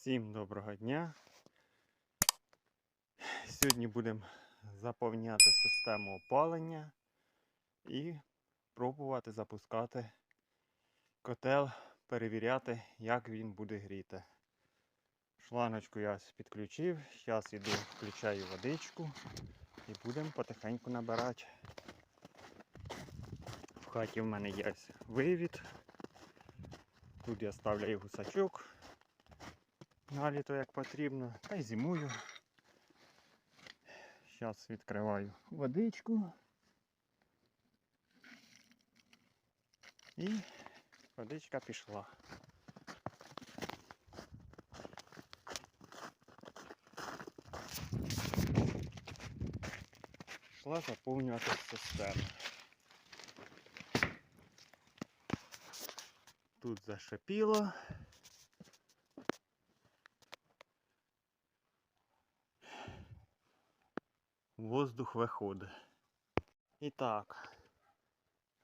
Всім доброго дня. Сьогодні будемо заповняти систему опалення і пробувати запускати котел, перевіряти, як він буде гріти. Шланочку я підключив. Зараз іду, включаю водичку і будемо потихеньку набирати. В хаті в мене є вивід. Тут я ставляю гусачок наліто як потрібно, та й зимую. Зараз відкриваю водичку. І водичка пішла. Пішла заповнювати систему. Тут зашипіло. Воздух виходить. І так,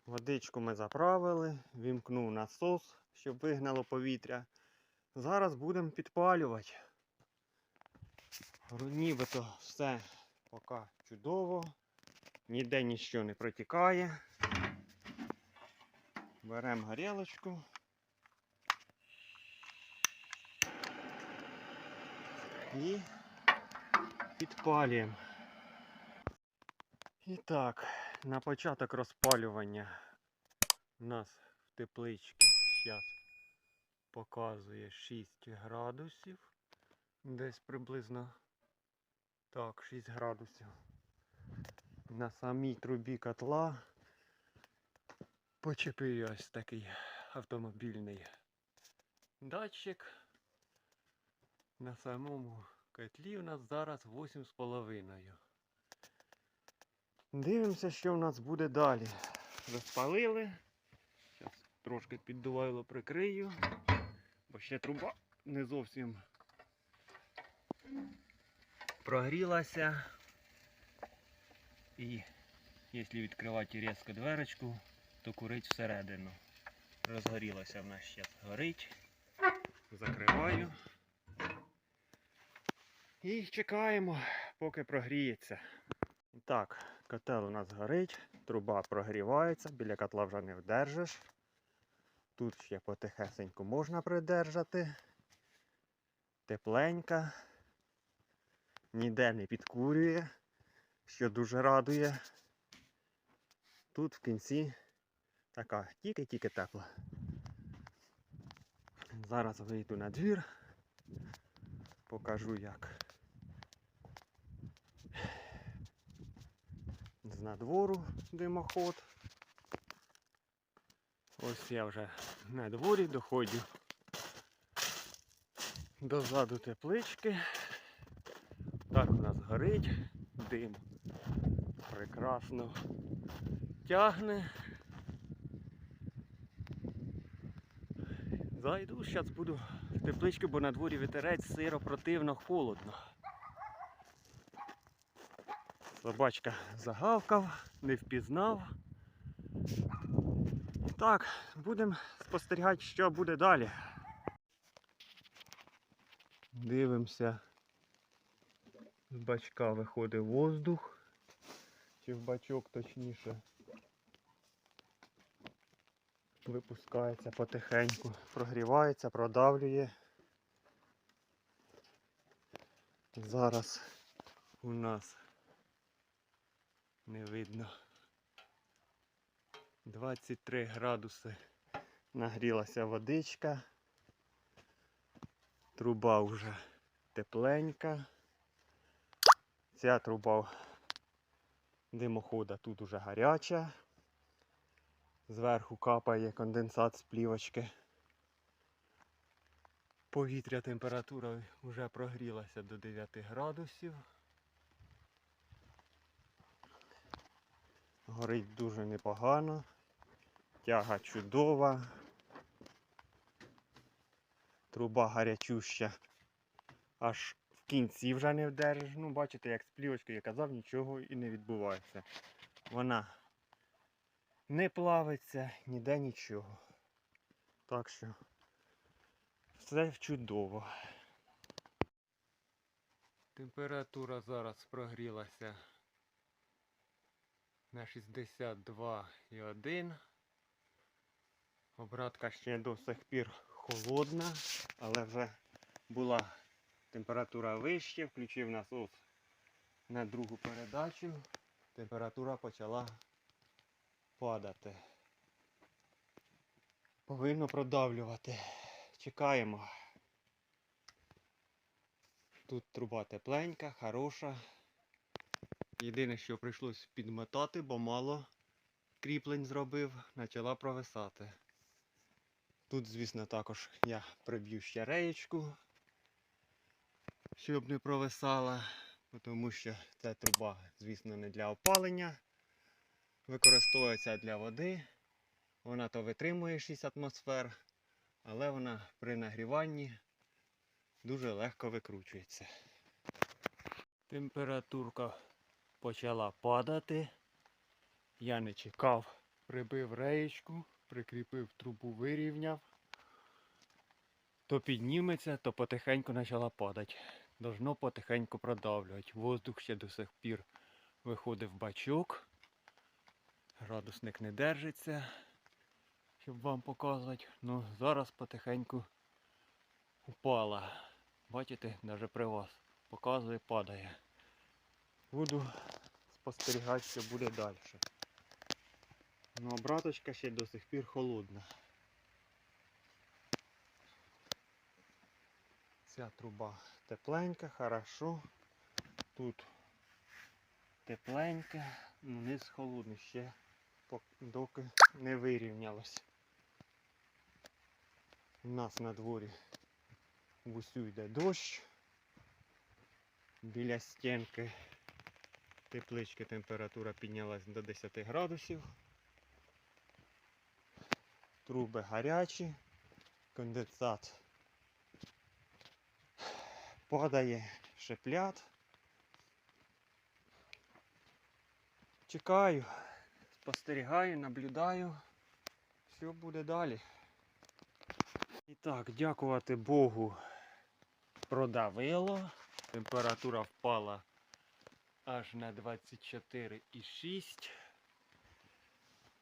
водичку ми заправили, вімкнув насос, щоб вигнало повітря. Зараз будемо підпалювати. Нібито все поки чудово, ніде нічого не протікає. Беремо горілочку. І підпалюємо. І так, на початок розпалювання у нас в тепличці зараз показує 6 градусів. Десь приблизно так, 6 градусів. На самій трубі котла почепив ось такий автомобільний датчик. На самому котлі у нас зараз 8,5. Дивимося, що в нас буде далі. Розпалили. Зараз трошки піддувайло прикрию, бо ще труба не зовсім прогрілася. І якщо відкривати різко дверочку, то курить всередину. Розгорілося в нас зараз горить. Закриваю. І чекаємо, поки прогріється. І Так, котел у нас горить, труба прогрівається, біля котла вже не вдержиш. Тут ще потихесеньку можна придержати. Тепленька. Ніде не підкурює, що дуже радує. Тут в кінці така тільки-тільки тепла. Зараз вийду на двір, покажу як. З надвору димоход. Ось я вже на дворі доходжу до заду теплички. Так у нас горить, дим прекрасно тягне. Зайду, зараз буду в тепличку, бо на дворі вітерець, сиро, противно, холодно. Собачка загавкав, не впізнав. Так, будемо спостерігати, що буде далі. Дивимося. З бачка виходить воздух. Чи в бачок точніше. Випускається потихеньку, прогрівається, продавлює. Зараз у нас не видно. 23 градуси нагрілася водичка. Труба вже тепленька. Ця труба димохода тут уже гаряча. Зверху капає конденсат з плівочки. Повітря температура вже прогрілася до 9 градусів. Горить дуже непогано. Тяга чудова. Труба гарячуща. Аж в кінці вже не вдержиш. Ну, бачите, як з плівочкою я казав, нічого і не відбувається. Вона не плавиться, ніде нічого. Так що все чудово. Температура зараз прогрілася на 62,1. Обратка ще до сих пір холодна, але вже була температура вище, включив насос на другу передачу. Температура почала падати. Повинно продавлювати. Чекаємо. Тут труба тепленька, хороша. Єдине, що прийшлось підмотати, бо мало кріплень зробив, почала провисати. Тут, звісно, також я приб'ю ще реєчку, щоб не провисала, тому що ця труба, звісно, не для опалення. Використовується для води. Вона то витримує 6 атмосфер, але вона при нагріванні дуже легко викручується. Температурка почала падати. Я не чекав, прибив реєчку, прикріпив трубу, вирівняв. То підніметься, то потихеньку почала падати. Должно потихеньку продавлювати. Воздух ще до сих пір виходив бачок. Градусник не держиться, щоб вам показувати. Ну, зараз потихеньку упала. Бачите, навіть при вас показує, падає. Буду спостерігати, що буде далі. Ну, обраточка ще до сих пір холодна. Ця труба тепленька, хорошо. Тут тепленька, ну низ холодний ще доки не вирівнялось. У нас на дворі усю йде дощ. Біля стінки теплички температура піднялась до 10 градусів. Труби гарячі, конденсат падає шиплят. Чекаю, спостерігаю, наблюдаю, що буде далі. І так, дякувати Богу, продавило. Температура впала аж на 24,6.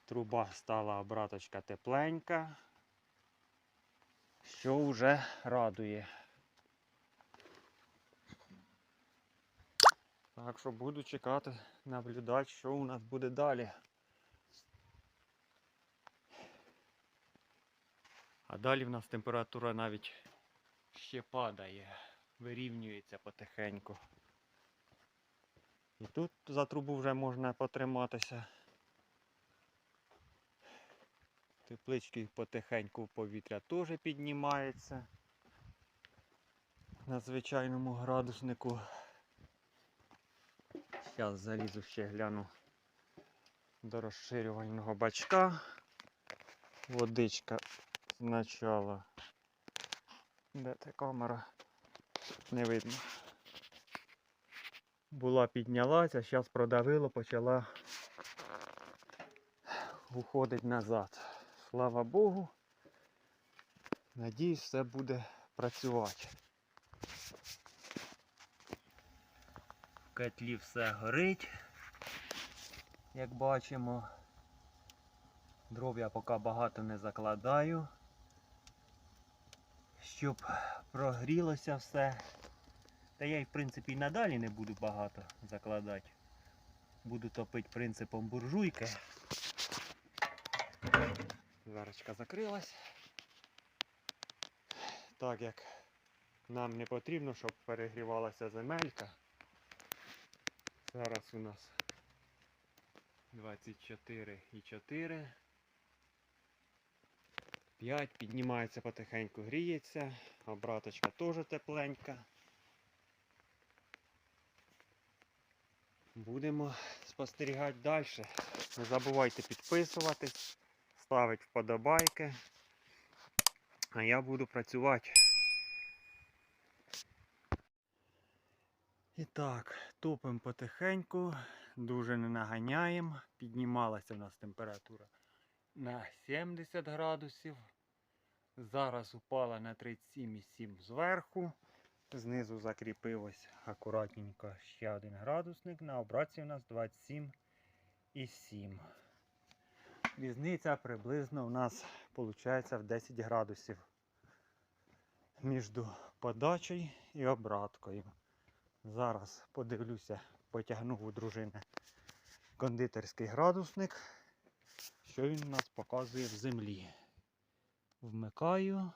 Труба стала обраточка тепленька, що вже радує. Так що буду чекати, наблюдати, що у нас буде далі. А далі в нас температура навіть ще падає, вирівнюється потихеньку. І тут за трубу вже можна потриматися. Теплички потихеньку в повітря теж піднімається на звичайному градуснику. Зараз залізу ще гляну до розширювального бачка. Водичка спочатку. Де та камера? Не видно. Була піднялася, зараз продавило, почала уходить назад. Слава Богу. Надіюсь, все буде працювати. В котлі все горить, як бачимо. Дров я поки багато не закладаю, щоб прогрілося все. Та я й в принципі і надалі не буду багато закладати. Буду топити принципом буржуйки. Зарочка закрилась. Так як нам не потрібно, щоб перегрівалася земелька. Зараз у нас 24,4. 5 піднімається потихеньку, гріється. Обраточка теж тепленька. Будемо спостерігати далі. Не забувайте підписуватись, ставити вподобайки. А я буду працювати. І так, топимо потихеньку, дуже не наганяємо. Піднімалася в нас температура на 70 градусів. Зараз упала на 37,7 зверху. Знизу закріпив ось акуратненько ще один градусник. На обратці у нас 27,7. Різниця приблизно у нас виходить в 10 градусів між подачею і обраткою. Зараз подивлюся, потягну у дружини кондитерський градусник, що він у нас показує в землі. Вмикаю.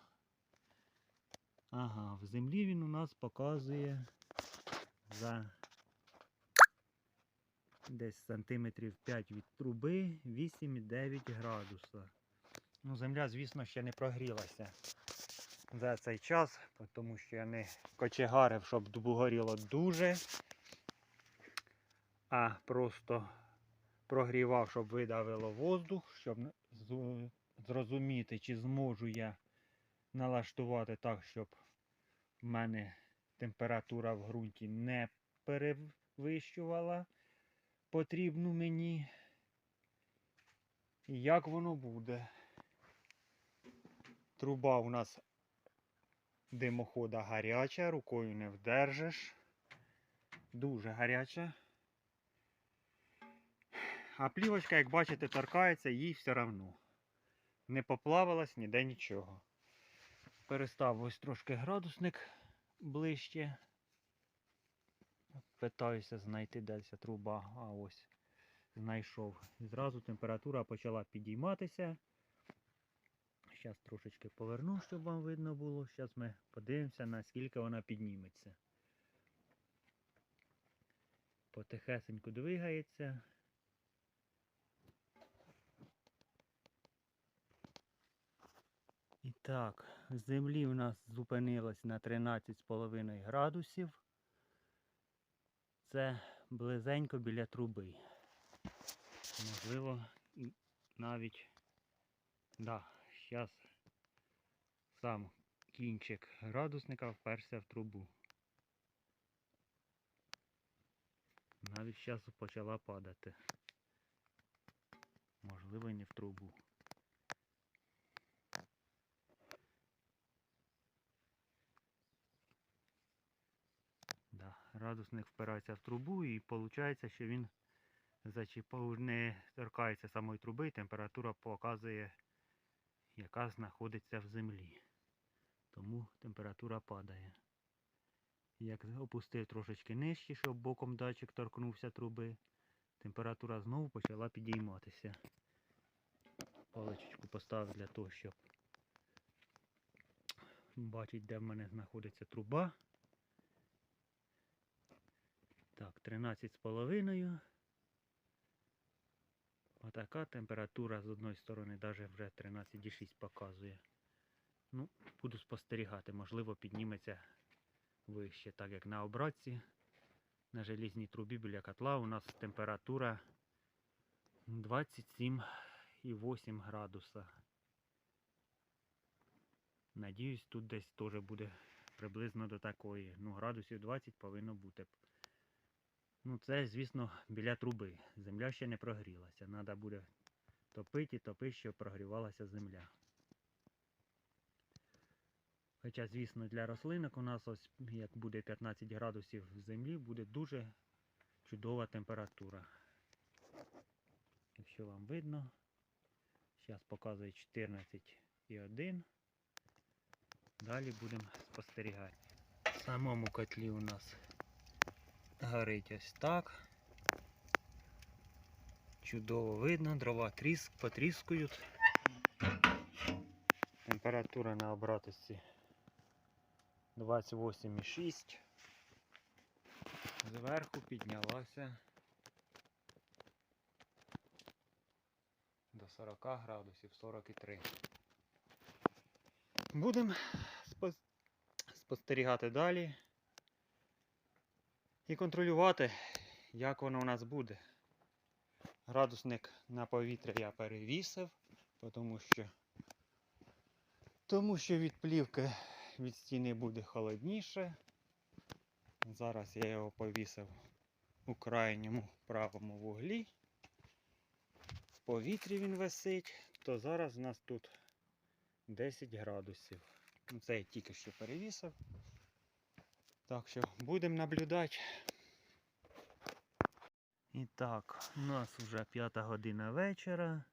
Ага, в землі він у нас показує за десь сантиметрів 5 від труби 8,9 градуса. Ну, земля, звісно, ще не прогрілася за цей час, тому що я не кочегарив, щоб горіло дуже, а просто прогрівав, щоб видавило воздух, щоб зрозуміти, чи зможу я налаштувати так, щоб в мене температура в ґрунті не перевищувала потрібну мені. І як воно буде? Труба у нас димохода гаряча, рукою не вдержиш. Дуже гаряча. А плівочка, як бачите, торкається, їй все одно. Не поплавилась ніде нічого. Перестав ось трошки градусник ближче. Питаюся знайти ця труба. А ось знайшов. І зразу температура почала підійматися. Зараз трошечки поверну, щоб вам видно було. Зараз ми подивимося, наскільки вона підніметься. Потихесеньку двигається. І так, землі у нас зупинилось на 13,5 градусів. Це близенько біля труби. Можливо, навіть, да, зараз сам кінчик градусника вперся в трубу. Навіть зараз почала падати. Можливо, не в трубу. Да, градусник впирається в трубу і виходить, що він зачіпав, не торкається самої труби, і температура показує, яка знаходиться в землі. Тому температура падає. Як опустив трошечки нижче, щоб боком датчик торкнувся труби, температура знову почала підійматися. Паличечку поставив для того, щоб бачити, де в мене знаходиться труба. Так, 13,5. Отака температура з одної сторони навіть вже 13,6 показує. Ну, буду спостерігати, можливо, підніметься вище, так як на обратці. На желізній трубі біля котла у нас температура 27,8 градуса. Надіюсь, тут десь теж буде приблизно до такої. Ну, градусів 20 повинно бути. Ну, це, звісно, біля труби. Земля ще не прогрілася. Треба буде топити і топити, щоб прогрівалася земля. Хоча, звісно, для рослинок у нас ось як буде 15 градусів в землі, буде дуже чудова температура. Якщо вам видно, зараз показує 14,1. Далі будемо спостерігати. В самому котлі у нас горить ось так. Чудово видно, дрова тріск, потріскують. Температура на обратості 28,6. Зверху піднялася до 40 градусів 43. Будемо спостерігати далі і контролювати, як воно у нас буде. Градусник на повітря я перевісив, тому що, тому що від плівки від стіни буде холодніше. Зараз я його повісив у крайньому правому вуглі. В повітрі він висить, то зараз у нас тут 10 градусів. Ну, Це я тільки що перевісив. Так що будемо наблюдати. І так, у нас вже п'ята година вечора.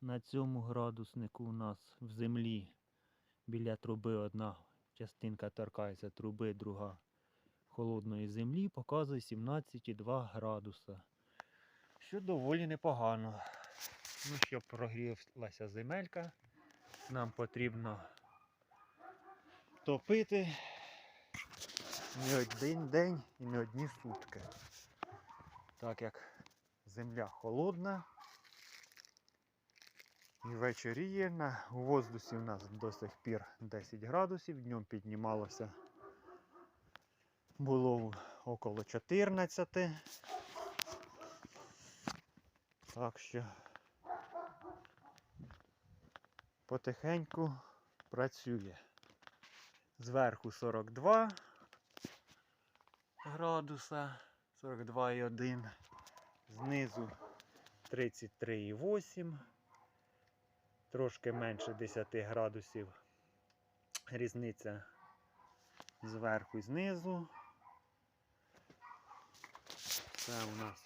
На цьому градуснику у нас в землі біля труби одна частинка торкається труби, друга холодної землі, показує 17,2 градуса. Що доволі непогано. Ну, щоб прогрілася земелька, нам потрібно топити не один день і не одні сутки. Так як земля холодна і вечоріє, на воздусі у нас до сих пір 10 градусів, днем піднімалося було около 14. Так що потихеньку працює. Зверху 42 градуса, 42,1, знизу 33,8, трошки менше 10 градусів. Різниця зверху і знизу. Це у нас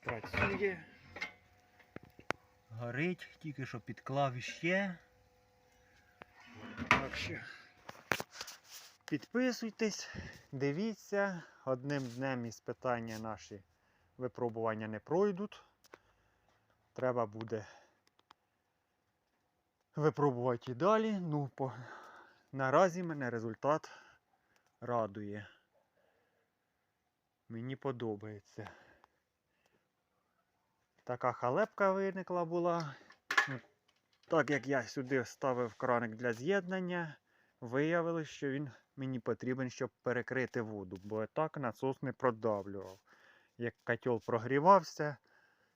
працює. Горить, тільки що підклав іще. Так що підписуйтесь, дивіться. Одним днем із питання наші випробування не пройдуть. Треба буде випробувати і далі. Ну, по... наразі мене результат радує. Мені подобається. Така халепка виникла була. Ну, Так як я сюди ставив краник для з'єднання, виявилось, що він мені потрібен, щоб перекрити воду, бо так насос не продавлював. Як котел прогрівався,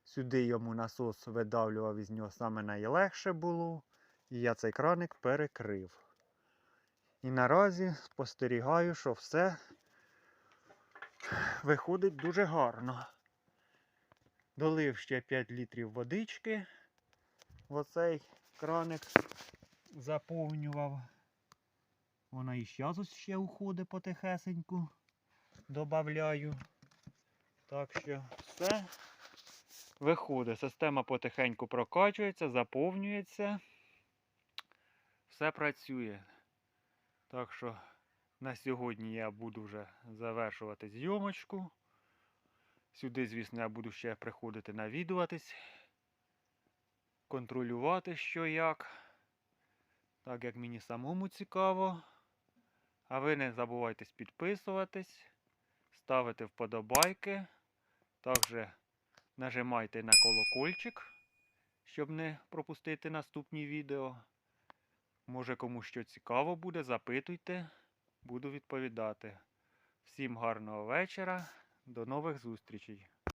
сюди йому насос видавлював із нього саме найлегше було. І я цей краник перекрив. І наразі спостерігаю, що все виходить дуже гарно. Долив ще 5 літрів водички. В оцей краник заповнював. Вона і зараз ще уходить потихесеньку. Добавляю. Так що все виходить. Система потихеньку прокачується, заповнюється. Все працює. Так що на сьогодні я буду вже завершувати зйомочку. Сюди, звісно, я буду ще приходити навідуватись, контролювати, що як. Так як мені самому цікаво. А ви не забувайте підписуватись, ставити вподобайки. Також нажимайте на колокольчик, щоб не пропустити наступні відео. Може кому що цікаво буде, запитуйте, буду відповідати. Всім гарного вечора, до нових зустрічей!